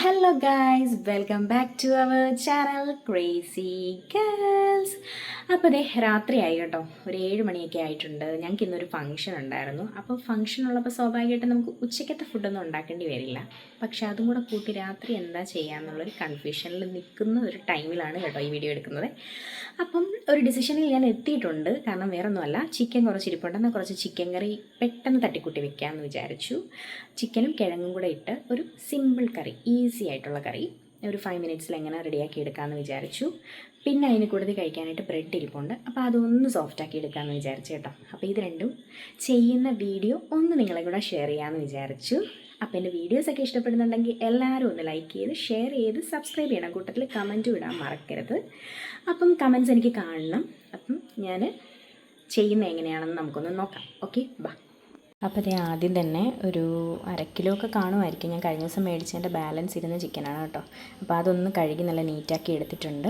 Hello guys welcome back to our channel crazy girls അപ്പോൾ അതെ രാത്രിയായി കേട്ടോ. ഒരു ഏഴ് മണിയൊക്കെ ആയിട്ടുണ്ട്. ഞങ്ങൾക്ക് ഇന്നൊരു ഫംഗ്ഷൻ ഉണ്ടായിരുന്നു. അപ്പോൾ ഫംഗ്ഷൻ ഉള്ളപ്പോൾ സ്വാഭാവികമായിട്ടും നമുക്ക് ഉച്ചയ്ക്കത്തെ ഫുഡൊന്നും ഉണ്ടാക്കേണ്ടി വരില്ല. പക്ഷെ അതും കൂടെ കൂട്ടി രാത്രി എന്താ ചെയ്യാന്നുള്ളൊരു കൺഫ്യൂഷനിൽ നിൽക്കുന്ന ഒരു ടൈമിലാണ് കേട്ടോ ഈ വീഡിയോ എടുക്കുന്നത്. അപ്പം ഒരു ഡിസിഷനിൽ ഞാൻ എത്തിയിട്ടുണ്ട്. കാരണം വേറെ ഒന്നുമല്ല ചിക്കൻ കുറച്ച് ഇരിപ്പുണ്ടെന്ന് കുറച്ച് ചിക്കൻ കറി പെട്ടെന്ന് തട്ടിക്കൂട്ടി വെക്കാമെന്ന് വിചാരിച്ചു. ചിക്കനും കിഴങ്ങും കൂടെ ഇട്ട് ഒരു സിമ്പിൾ കറി ഈസി ആയിട്ടുള്ള കറി. ഒരു ഫൈവ് മിനിറ്റ്സിൽ എങ്ങനെ റെഡിയാക്കി എടുക്കാമെന്ന് വിചാരിച്ചു. പിന്നെ അതിന് കൂടുതൽ കഴിക്കാനായിട്ട് ബ്രെഡ് ഇരിപ്പുണ്ട്. അപ്പോൾ അതൊന്ന് സോഫ്റ്റ് ആക്കി എടുക്കാമെന്ന് വിചാരിച്ചു കേട്ടോ. അപ്പോൾ ഇത് രണ്ടും ചെയ്യുന്ന വീഡിയോ ഒന്ന് നിങ്ങളെ കൂടെ ഷെയർ ചെയ്യാമെന്ന് വിചാരിച്ചു. അപ്പോൾ എന്റെ വീഡിയോസൊക്കെ ഇഷ്ടപ്പെടുന്നുണ്ടെങ്കിൽ എല്ലാവരും ഒന്ന് ലൈക്ക് ചെയ്ത് ഷെയർ ചെയ്ത് സബ്സ്ക്രൈബ് ചെയ്യണം. കൂട്ടത്തിൽ കമന്റ് വിടാൻ മറക്കരുത്. അപ്പം കമൻസ് എനിക്ക് കാണണം. അപ്പം ഞാൻ ചെയ്യുന്ന എങ്ങനെയാണെന്ന് നമുക്കൊന്ന് നോക്കാം. ഓക്കെ ബാ അപ്പോൾ ഇത് ആദ്യം തന്നെ ഒരു അരക്കിലോ കിലോ ഒക്കെ കാണുമായിരിക്കും. ഞാൻ കഴിഞ്ഞ ദിവസം മേടിച്ചതിന്റെ ബാലൻസ് ഇരുന്ന ചിക്കനാണ് കേട്ടോ. അപ്പോൾ അതൊന്ന് കഴുകി നല്ല നീറ്റാക്കി എടുത്തിട്ടുണ്ട്.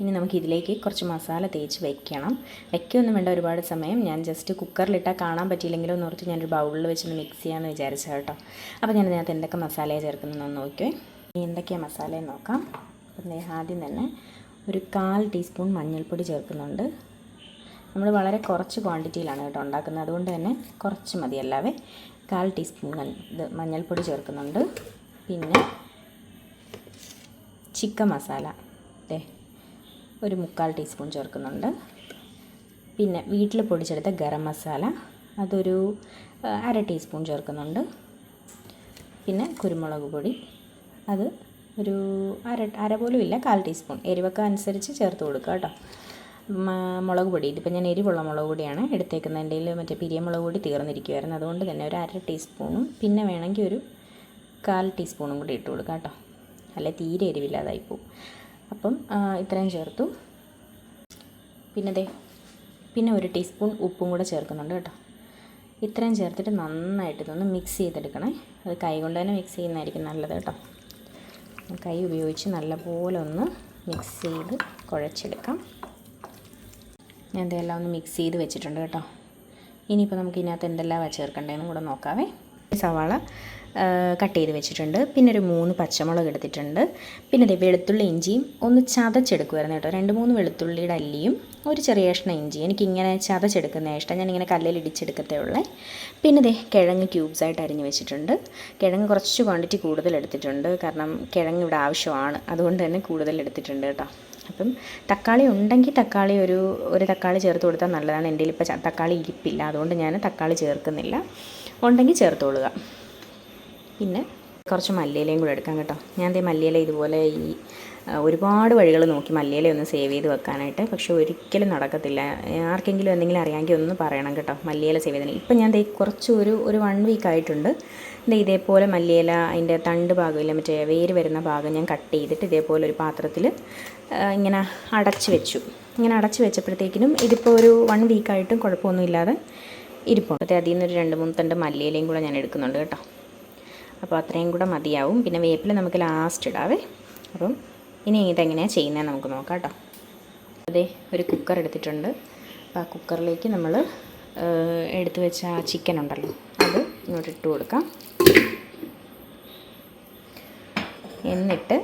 ഇനി നമുക്ക് ഇതിലേക്ക് കുറച്ച് മസാല തേച്ച് വെക്കണം. വെക്കുകയൊന്നും വേണ്ട ഒരുപാട് സമയം. ഞാൻ ജസ്റ്റ് കുക്കറിലിട്ടാൽ കാണാൻ പറ്റിയില്ലെങ്കിലും എന്ന് ഓർത്ത് ഞാനൊരു ബൗളിൽ വെച്ചൊന്ന് മിക്സ് ചെയ്യാമെന്ന് വിചാരിച്ചത് കേട്ടോ. അപ്പോൾ ഞാൻ ഇതിനകത്ത് എന്തൊക്കെ മസാലയാണ് ചേർക്കുന്നതെന്ന് നോക്കിയേ എന്തൊക്കെയാണ് മസാലയെന്ന് നോക്കാം. ആദ്യം തന്നെ ഒരു കാൽ ടീസ്പൂൺ മഞ്ഞൾപ്പൊടി ചേർക്കുന്നുണ്ട്. നമ്മൾ വളരെ കുറച്ച് ക്വാണ്ടിറ്റിയിലാണ് കേട്ടോ ഉണ്ടാക്കുന്നത്. അതുകൊണ്ട് തന്നെ കുറച്ച് മതി. അല്ലാതെ കാൽ ടീസ്പൂൺ ഇത് മഞ്ഞൾപ്പൊടി ചേർക്കുന്നുണ്ട്. പിന്നെ ചിക്കൻ മസാല. അല്ലേ ഒരു മുക്കാൽ ടീസ്പൂൺ ചേർക്കുന്നുണ്ട്. പിന്നെ വീട്ടിൽ പൊടിച്ചെടുത്ത ഗരം മസാല. അതൊരു അര ടീസ്പൂൺ ചേർക്കുന്നുണ്ട്. പിന്നെ കുരുമുളക് പൊടി. അത് ഒരു അര അര പോലും ഇല്ല കാൽ ടീസ്പൂൺ. എരിവൊക്കെ അനുസരിച്ച് ചേർത്ത് കൊടുക്കുക കേട്ടോ. മുളക് പൊടി ഇതിപ്പോൾ ഞാൻ എരിവുള്ള മുളക് പൊടിയാണ് എടുത്തേക്കുന്നത്. എന്റെ മറ്റേ പിരിയമുളക് പൊടി തീർന്നിരിക്കുമായിരുന്നു അതുകൊണ്ട് തന്നെ ഒരു അര ടീസ്പൂണും പിന്നെ വേണമെങ്കിൽ ഒരു കാൽ ടീസ്പൂണും കൂടി ഇട്ട് കൊടുക്കാം കേട്ടോ. അല്ലെ തീരെ എരിവില്ലാതായി പോവും. അപ്പം ഇത്രയും ചേർത്തു. പിന്നെ ദേ പിന്നെ ഒരു ടീസ്പൂൺ ഉപ്പും കൂടെ ചേർക്കുന്നുണ്ട് കേട്ടോ. ഇത്രയും ചേർത്തിട്ട് നന്നായിട്ട് ഇതൊന്ന് മിക്സ് ചെയ്തെടുക്കണേ. അത് കൈ കൊണ്ട് തന്നെ മിക്സ് ചെയ്യുന്നതായിരിക്കും നല്ലത് കേട്ടോ. കൈ ഉപയോഗിച്ച് നല്ലപോലെ ഒന്ന് മിക്സ് ചെയ്ത് കുഴച്ചെടുക്കാം. ഞാൻ ഇതെല്ലാം ഒന്ന് മിക്സ് ചെയ്ത് വെച്ചിട്ടുണ്ട് കേട്ടോ. ഇനിയിപ്പോൾ നമുക്ക് ഇതിനകത്ത് എന്തെല്ലാം ചേർക്കണ്ടേന്നും കൂടെ നോക്കാവേ. സവാള കട്ട് ചെയ്ത് വെച്ചിട്ടുണ്ട്. പിന്നെ ഒരു മൂന്ന് പച്ചമുളക് എടുത്തിട്ടുണ്ട്. പിന്നെ ഇത് വെളുത്തുള്ളി ഇഞ്ചിയും ഒന്ന് ചതച്ചെടുക്കുമായിരുന്നു കേട്ടോ. രണ്ട് മൂന്ന് വെളുത്തുള്ളിയുടെ അല്ലിയും ഒരു ചെറിയ കഷ്ണം ഇഞ്ചി എനിക്കിങ്ങനെ ചതച്ചെടുക്കുന്ന ഇഷ്ടം. ഞാനിങ്ങനെ കല്ലിൽ ഇടിച്ചെടുക്കത്തേ ഉള്ളേ. പിന്നെ ദേ കിഴങ്ങ് ക്യൂബ്സായിട്ട് അരിഞ്ഞ് വെച്ചിട്ടുണ്ട്. കിഴങ്ങ് കുറച്ച് ക്വാണ്ടിറ്റി കൂടുതൽ എടുത്തിട്ടുണ്ട്. കാരണം കിഴങ്ങ് ഇവിടെ ആവശ്യമാണ്. അതുകൊണ്ട് തന്നെ കൂടുതൽ എടുത്തിട്ടുണ്ട് കേട്ടോ. അപ്പം തക്കാളി ഉണ്ടെങ്കിൽ തക്കാളി ഒരു ഒരു തക്കാളി ചേർത്ത് കൊടുത്താൽ നല്ലതാണ്. എന്റെ ഇപ്പോൾ തക്കാളി ഇരിപ്പില്ല. അതുകൊണ്ട് ഞാൻ തക്കാളി ചേർക്കുന്നില്ല. ഉണ്ടെങ്കിൽ ചേർത്തോളുക. പിന്നെ കുറച്ച് മല്ലിയിലയും കൂടെ എടുക്കാം കേട്ടോ. ഞാൻ ദേ മല്ലിയില ഇതുപോലെ ഈ ഒരുപാട് വഴികൾ നോക്കി മല്ലിയില ഒന്ന് സേവ് ചെയ്ത് വെക്കാനായിട്ട്. പക്ഷേ ഒരിക്കലും നടക്കത്തില്ല. ആർക്കെങ്കിലും എന്തെങ്കിലും അറിയാമെങ്കിൽ ഒന്ന് പറയണം കേട്ടോ. മല്ലിയില സേവ് ചെയ്തതിന്. ഇപ്പം ഞാൻ ദേ കുറച്ച് ഒരു ഒരു വൺ വീക്ക് ആയിട്ടുണ്ട്. ദേ ഇതേപോലെ മല്ലിയില അതിന്റെ തണ്ട് ഭാഗമില്ല മറ്റേ വേര് വരുന്ന ഭാഗം ഞാൻ കട്ട് ചെയ്തിട്ട് ഇതേപോലെ ഒരു പാത്രത്തിൽ ഇങ്ങനെ അടച്ച് വെച്ചു. ഇങ്ങനെ അടച്ച് വെച്ചപ്പോഴത്തേക്കിനും ഇതിപ്പോൾ ഒരു വൺ വീക്കായിട്ടും കുഴപ്പമൊന്നുമില്ലാതെ ഇരിപ്പുണ്ട്. അതിൽ നിന്നൊരു രണ്ട് മൂന്ന് തണ്ട് മല്ലിയിലയും കൂടെ ഞാൻ എടുക്കുന്നുണ്ട് കേട്ടോ. അപ്പോൾ അത്രയും കൂടെ മതിയാവും. പിന്നെ വേപ്പിൽ നമുക്ക് ലാസ്റ്റ് ഇടാവേ. അപ്പം ഇനി ഇതെങ്ങനെയാണ് ചെയ്യുന്നത് നമുക്ക് നോക്കാം കേട്ടോ. അതെ ഒരു കുക്കർ എടുത്തിട്ടുണ്ട്. അപ്പോൾ ആ കുക്കറിലേക്ക് നമ്മൾ എടുത്തു വെച്ച ആ ചിക്കൻ ഉണ്ടല്ലോ അത് ഇങ്ങോട്ട് ഇട്ട് കൊടുക്കാം. എന്നിട്ട്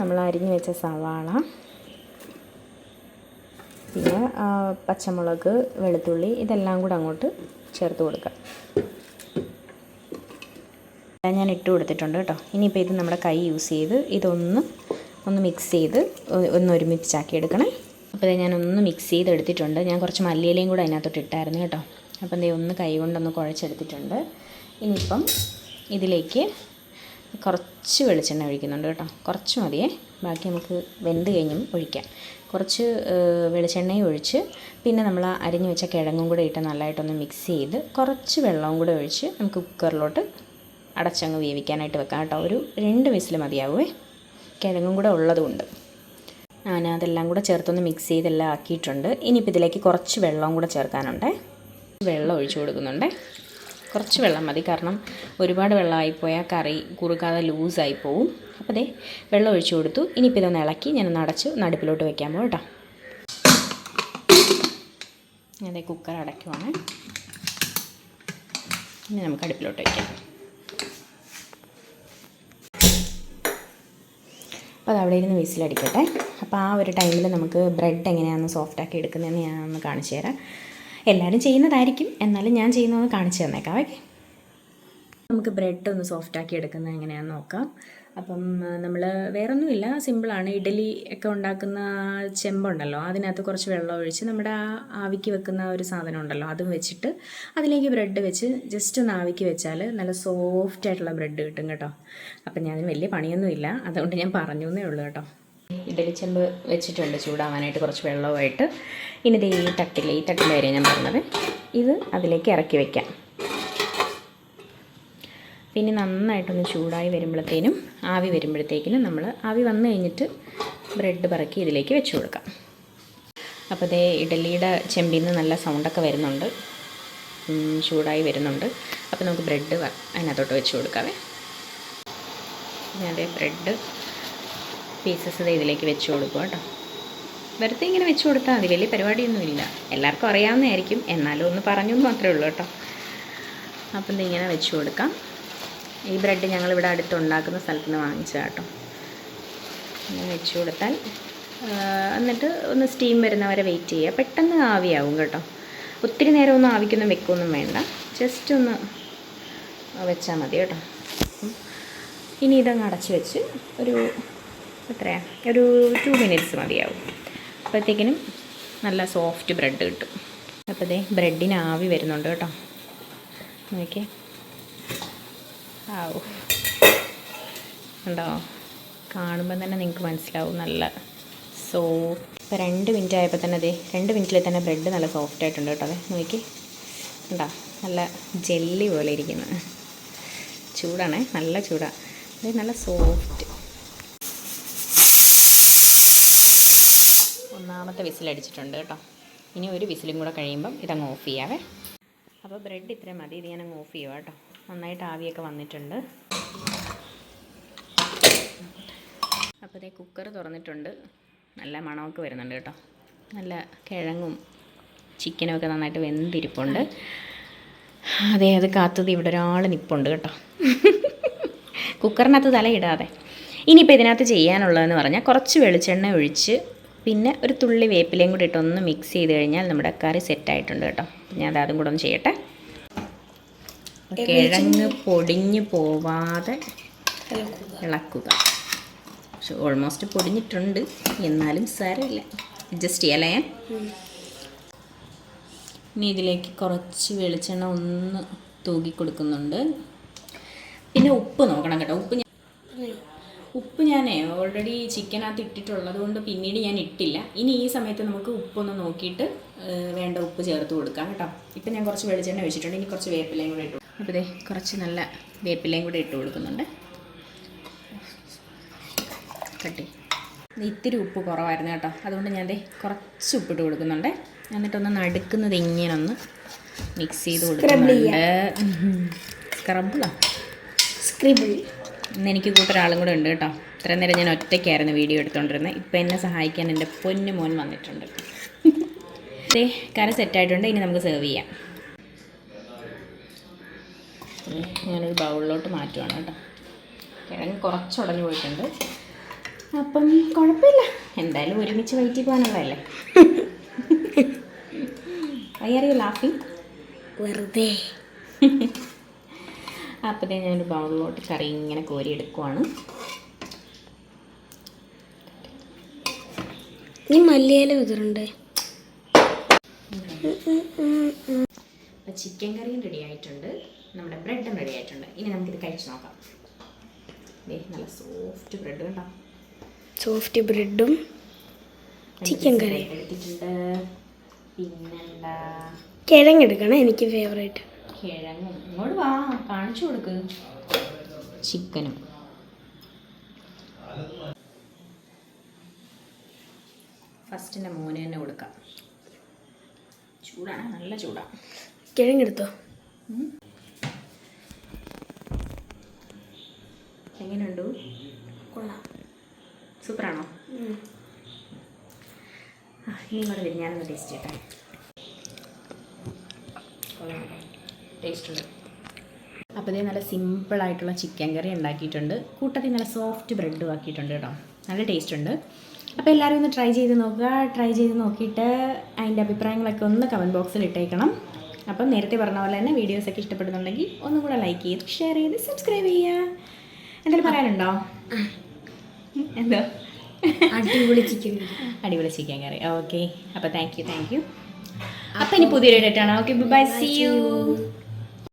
നമ്മൾ അരിഞ്ഞു വെച്ച സവാള പിന്നെ പച്ചമുളക് വെളുത്തുള്ളി ഇതെല്ലാം കൂടെ അങ്ങോട്ട് ചേർത്ത് കൊടുക്കാം. ഞാൻ ഇട്ട് കൊടുത്തിട്ടുണ്ട് കേട്ടോ. ഇനിയിപ്പോൾ ഇത് നമ്മുടെ കൈ യൂസ് ചെയ്ത് ഇതൊന്ന് ഒന്ന് മിക്സ് ചെയ്ത് ഒന്ന് ഒരുമിച്ചാക്കി എടുക്കണേ. അപ്പോൾ ഇത് ഞാനൊന്ന് മിക്സ് ചെയ്ത് എടുത്തിട്ടുണ്ട്. ഞാൻ കുറച്ച് മല്ലിയിലയും കൂടെ അതിനകത്തോട്ട് ഇട്ടായിരുന്നു കേട്ടോ. അപ്പോൾ ദേ ഒന്ന് കൈ കൊണ്ടൊന്ന് കുഴച്ചെടുത്തിട്ടുണ്ട്. ഇനിയിപ്പം ഇതിലേക്ക് കുറച്ച് വെളിച്ചെണ്ണ ഒഴിക്കുന്നുണ്ട് കേട്ടോ. കുറച്ച് മതിയേ. ബാക്കി നമുക്ക് വെന്ത് കഴിഞ്ഞും ഒഴിക്കാം. കുറച്ച് വെളിച്ചെണ്ണയും ഒഴിച്ച് പിന്നെ നമ്മൾ അരിഞ്ഞു വെച്ച കിഴങ്ങും കൂടെ ഇട്ട് നല്ലതായിട്ടൊന്ന് മിക്സ് ചെയ്ത് കുറച്ച് വെള്ളവും കൂടെ ഒഴിച്ച് നമുക്ക് കുക്കറിലോട്ട് അടച്ചങ്ങ് വേവിക്കാനായിട്ട് വെക്കാം കേട്ടോ. ഒരു രണ്ട് വിസിൽ മതിയാവുമേ കിഴങ്ങും കൂടെ ഉള്ളതുകൊണ്ട് ഞാൻ അതെല്ലാം കൂടെ ചേർത്തൊന്ന് മിക്സ് ചെയ്തെല്ലാം ആക്കിയിട്ടുണ്ട്. ഇനിയിപ്പോൾ ഇതിലേക്ക് കുറച്ച് വെള്ളവും കൂടെ ചേർക്കാനുണ്ട്. വെള്ളം ഒഴിച്ചു കൊടുക്കുന്നുണ്ട്. കുറച്ച് വെള്ളം മതി കാരണം ഒരുപാട് വെള്ളമായിപ്പോയാൽ കറി കുറുക്കാതെ ലൂസായി പോവും. അപ്പോൾ ദേ വെള്ളം ഒഴിച്ചു കൊടുത്തു. ഇനിയിപ്പോൾ ഇതൊന്ന് ഇളക്കി ഞാനൊന്ന് അടച്ച് നടുപ്പിലോട്ട് വെക്കാൻ പോകും കേട്ടോ ഞാൻ കുക്കർ അടയ്ക്കുവാണ്. ഇനി നമുക്ക് അടുപ്പിലോട്ട് വയ്ക്കാം അപ്പോൾ അത് അവിടെ ഇരുന്ന് വിസിലടിക്കട്ടെ. അപ്പോൾ ആ ഒരു ടൈമിൽ നമുക്ക് ബ്രെഡ് എങ്ങനെയാണ് സോഫ്റ്റാക്കി എടുക്കുന്നതെന്ന് ഞാൻ ഒന്ന് കാണിച്ചു തരാം. എല്ലാവരും ചെയ്യുന്നതായിരിക്കും. എന്നാലും ഞാൻ ചെയ്യുന്നത് കാണിച്ചു തന്നേക്കാം ഓക്കെ നമുക്ക് ബ്രെഡ് ഒന്ന് സോഫ്റ്റാക്കി എടുക്കുന്നത് എങ്ങനെയാണെന്ന് നോക്കാം. അപ്പം നമ്മൾ വേറൊന്നുമില്ല. സിമ്പിളാണ്. ഇഡലി ഒക്കെ ഉണ്ടാക്കുന്ന ചെമ്പുണ്ടല്ലോ അതിനകത്ത് കുറച്ച് വെള്ളം ഒഴിച്ച് നമ്മുടെ ആ ആവിക്ക് വെക്കുന്ന ഒരു സാധനം ഉണ്ടല്ലോ അതും വെച്ചിട്ട് അതിലേക്ക് ബ്രെഡ് വെച്ച് ജസ്റ്റ് ഒന്ന് ആവിക്ക് വെച്ചാൽ നല്ല സോഫ്റ്റ് ആയിട്ടുള്ള ബ്രെഡ് കിട്ടും കേട്ടോ. അപ്പം ഞാൻ വലിയ പണിയൊന്നുമില്ല. അതുകൊണ്ട് ഞാൻ പറഞ്ഞു എന്നേ ഉള്ളൂ കേട്ടോ. ഇഡലി ചെമ്പ് വെച്ചിട്ടുണ്ട് ചൂടാവാനായിട്ട് കുറച്ച് വെള്ളവുമായിട്ട്. ഇനി ദേ ഈ തട്ടിൽ ഈ തട്ടിന്റെ കാര്യം ഞാൻ പറഞ്ഞത്. ഇത് അതിലേക്ക് ഇറക്കി വയ്ക്കാം പിന്നെ നന്നായിട്ടൊന്ന് ചൂടായി വരുമ്പോഴത്തേനും ആവി വരുമ്പോഴത്തേക്കിനും നമ്മൾ ആവി വന്നു കഴിഞ്ഞിട്ട് ബ്രെഡ് പറക്കി ഇതിലേക്ക് വെച്ച് കൊടുക്കാം. അപ്പോൾ അതേ ഇഡലിയുടെ ചെമ്പിൽ നിന്ന് നല്ല സൗണ്ടൊക്കെ വരുന്നുണ്ട്. ചൂടായി വരുന്നുണ്ട്. അപ്പോൾ നമുക്ക് ബ്രെഡ് അതിനകത്തോട്ട് വെച്ച് കൊടുക്കാവേ. ഞാനതേ ബ്രെഡ് പീസസ് ഇതിലേക്ക് വെച്ച് കൊടുക്കുക കേട്ടോ വെറുതെ ഇങ്ങനെ വെച്ച് കൊടുത്താൽ മതി. വലിയ പരിപാടിയൊന്നുമില്ല എല്ലാവർക്കും അറിയാവുന്നതായിരിക്കും. എന്നാലും ഒന്ന് പറഞ്ഞു മാത്രമേ ഉള്ളൂ കേട്ടോ. അപ്പം ഇതിങ്ങനെ വെച്ച് കൊടുക്കാം. ഈ ബ്രെഡ് ഞങ്ങളിവിടെ അടുത്ത് ഉണ്ടാക്കുന്ന സ്ഥലത്ത് നിന്ന് വാങ്ങിച്ചു കേട്ടോ. ഇങ്ങനെ വെച്ച് കൊടുത്താൽ എന്നിട്ട് ഒന്ന് സ്റ്റീം വരുന്നവരെ വെയിറ്റ് ചെയ്യുക. പെട്ടെന്ന് ആവിയാവും കേട്ടോ. ഒത്തിരി നേരം ഒന്നും ആവിക്കൊന്നും വെക്കൊന്നും വേണ്ട. ജസ്റ്റ് ഒന്ന് വെച്ചാൽ മതി കേട്ടോ. ഇനി ഇതങ്ങ് അടച്ച് വെച്ച് ഒരു എത്രയാണ് ഒരു ടു മിനിറ്റ്സ് മതിയാവും. അപ്പോഴത്തേക്കിനും നല്ല സോഫ്റ്റ് ബ്രെഡ് കിട്ടും. അപ്പോൾ ബ്രെഡിന് ആവി വരുന്നുണ്ട് കേട്ടോ. നോക്കിയേ. ആവു. ഉണ്ടോ കാണുമ്പോൾ തന്നെ നിങ്ങൾക്ക് മനസ്സിലാവും നല്ല സോഫ്റ്റ് ഇപ്പോൾ രണ്ട് മിനിറ്റ് ആയപ്പോൾ തന്നെ അതെ രണ്ട് മിനിറ്റിൽ തന്നെ ബ്രെഡ് നല്ല സോഫ്റ്റ് ആയിട്ടുണ്ട് കേട്ടോ അതെ നോക്കി ഉണ്ടോ നല്ല ജെല്ലി പോലെ ഇരിക്കുന്നത് ചൂടാണേ നല്ല ചൂടാണ് അത് നല്ല സോഫ്റ്റ് ഒന്നാമത്തെ വിസിലടിച്ചിട്ടുണ്ട് കേട്ടോ. ഇനി ഒരു വിസിലും കൂടെ കഴിയുമ്പം ഇതങ്ങ് ഓഫ് ചെയ്യാവേ. അപ്പോൾ ബ്രെഡ് ഇത്രയും മതി. ഇത് ഞാനങ്ങ് ഓഫ് ചെയ്യുക കേട്ടോ. നന്നായിട്ട് ആവിയൊക്കെ വന്നിട്ടുണ്ട്. അപ്പോൾ ഇതേ കുക്കർ തുറന്നിട്ടുണ്ട്. നല്ല മണമൊക്കെ വരുന്നുണ്ട് കേട്ടോ. നല്ല കിഴങ്ങും ചിക്കനും ഒക്കെ നന്നായിട്ട് വെന്തിരിപ്പുണ്ട്. അതെ അത് കാത്തത് ഇവിടെ ഒരാൾ നിപ്പുണ്ട് കേട്ടോ. കുക്കറിനകത്ത് തലയിടാതെ ഇനിയിപ്പോൾ ഇതിനകത്ത് ചെയ്യാനുള്ളതെന്ന് പറഞ്ഞാൽ കുറച്ച് വെളിച്ചെണ്ണ ഒഴിച്ച് പിന്നെ ഒരു തുള്ളി വേപ്പിലയും കൂടി ഇട്ടൊന്ന് മിക്സ് ചെയ്ത് കഴിഞ്ഞാൽ നമ്മുടെ കറി സെറ്റായിട്ടുണ്ട് കേട്ടോ. ഞാൻ അത് അതും കൂടെ ഒന്ന് ചെയ്യട്ടെ. കിഴങ്ങ് പൊടിഞ്ഞ് പോവാതെ ഇളക്കുക. പക്ഷെ ഓൾമോസ്റ്റ് പൊടിഞ്ഞിട്ടുണ്ട്. എന്നാലും സാരമില്ല. അഡ്ജസ്റ്റ് ചെയ്യാലേ ഇനി ഇതിലേക്ക് കുറച്ച് വെളിച്ചെണ്ണ ഒന്ന് തൂകി കൊടുക്കുന്നുണ്ട്. പിന്നെ ഉപ്പ് നോക്കണം കേട്ടോ. ഉപ്പ് ഞാൻ ഉപ്പ് ഞാൻ ഓൾറെഡി ചിക്കനകത്ത് ഇട്ടിട്ടുള്ളത് കൊണ്ട് പിന്നീട് ഞാൻ ഇട്ടില്ല. ഇനി ഈ സമയത്ത് നമുക്ക് ഉപ്പൊന്ന് നോക്കിയിട്ട് വേണ്ട ഉപ്പ് ചേർത്ത് കൊടുക്കാം കേട്ടോ. ഇപ്പം ഞാൻ കുറച്ച് വെളിച്ചെണ്ണ വെച്ചിട്ടുണ്ട് ഇനി കുറച്ച് വേപ്പിലയും കൂടെ ഇട്ടു അപ്പോൾ ഇതേ കുറച്ച് നല്ല വേപ്പിലയും കൂടെ ഇട്ട് കൊടുക്കുന്നുണ്ട്. കട്ടി ഇത് ഇത്തിരി ഉപ്പ് കുറവായിരുന്നു കേട്ടോ. അതുകൊണ്ട് ഞാൻ ദേ കുറച്ച് ഉപ്പിട്ട് കൊടുക്കുന്നുണ്ട്. എന്നിട്ടൊന്ന് നടുക്കുന്നത് ഇങ്ങനെ ഒന്ന് മിക്സ് ചെയ്ത് കൊടുക്കുന്നുണ്ട്. സ്ക്രബിളാ സ്ക്രിബിൾ ഇന്ന് എനിക്ക് കൂട്ടൊരാളും കൂടെ ഉണ്ട് കേട്ടോ. ഇത്രയും നേരം ഞാൻ ഒറ്റയ്ക്കായിരുന്നു വീഡിയോ എടുത്തുകൊണ്ടിരുന്നത് ഇപ്പം എന്നെ സഹായിക്കാൻ എന്റെ പൊന്നു മോൻ വന്നിട്ടുണ്ട്. കറി സെറ്റായിട്ടുണ്ട് ഇനി നമുക്ക് സെർവ് ചെയ്യാം. ദേ, ഞാനൊരു ബൗളിലോട്ട് മാറ്റുവാണ് കേട്ടോ. കിഴങ്ങ് കുറച്ച് ഉടഞ്ഞു പോയിട്ടുണ്ട്. അപ്പം കുഴപ്പമില്ല. എന്തായാലും ഒരുമിച്ച് വയറ്റി പോകാനുള്ളതല്ലേ? അയ്യറിയോ ലാഫിങ് വെറുതെ. അപ്പോഴത്തേ ഞാനൊരു ബൗളിലോട്ട് കറി ഇങ്ങനെ കോരി എടുക്കുവാണ്. നീ മല്ലിയില വിതറുണ്ടേ? ചിക്കൻ കറിയും റെഡി ആയിട്ടുണ്ട്. നമ്മുടെ ബ്രെഡും റെഡി ആയിട്ടുണ്ട്. ഇനി നമുക്കിത് കഴിച്ച് നോക്കാം. ദേ നല്ല സോഫ്റ്റ് ബ്രെഡ് കേട്ടോ സോഫ്റ്റ് ബ്രെഡും ചിക്കൻ കറി എടുത്തിട്ടുണ്ട്. പിന്നെന്താ? കിഴങ്ങെടുക്കണം എനിക്ക് ഫേവറേറ്റ് കിഴങ്ങും. ഇങ്ങോട്ട് വാ കാണിച്ചു കൊടുക്ക്. ചിക്കനും. ഫസ്റ്റിന്റെ മോന് തന്നെ കൊടുക്കാം. ചൂടാണ് നല്ല ചൂടാണ് കിഴങ്ങെടുത്തോ? എങ്ങനെയുണ്ട്? കൊള്ളാം. സൂപ്പറാണോ. ആ ഇനി കൂടെ വരും. ഞാനൊന്ന് ടേസ്റ്റ് ചെയ്യട്ടെ. ടേസ്റ്റ് ഉണ്ട്. അപ്പോൾ ഇതേ നല്ല സിമ്പിളായിട്ടുള്ള ചിക്കൻ കറി ഉണ്ടാക്കിയിട്ടുണ്ട്. കൂട്ടത്തിൽ നല്ല സോഫ്റ്റ് ബ്രെഡും ആക്കിയിട്ടുണ്ട് കേട്ടോ. നല്ല ടേസ്റ്റ് ഉണ്ട്. അപ്പോൾ എല്ലാവരും ഒന്ന് ട്രൈ ചെയ്ത് നോക്കുക. ട്രൈ ചെയ്ത് നോക്കിയിട്ട് അതിന്റെ അഭിപ്രായങ്ങളൊക്കെ ഒന്ന് കമന്റ് ബോക്സിൽ ഇട്ടേക്കണം. അപ്പം നേരത്തെ പറഞ്ഞ പോലെ തന്നെ വീഡിയോസൊക്കെ ഇഷ്ടപ്പെടുന്നുണ്ടെങ്കിൽ ഒന്നും കൂടെ ലൈക്ക് ചെയ്ത് ഷെയർ ചെയ്ത് സബ്സ്ക്രൈബ് ചെയ്യുക. എന്തെങ്കിലും പറയാനുണ്ടോ? എന്തോ? അടിപൊളി ചിക്കൻ അടിപൊളി ചിക്കൻ കറി ഓക്കെ അപ്പോൾ താങ്ക് യു താങ്ക് യു അപ്പം ഇനി പുതിയൊരു ഡേറ്റ് ആണ്. Okay bye C U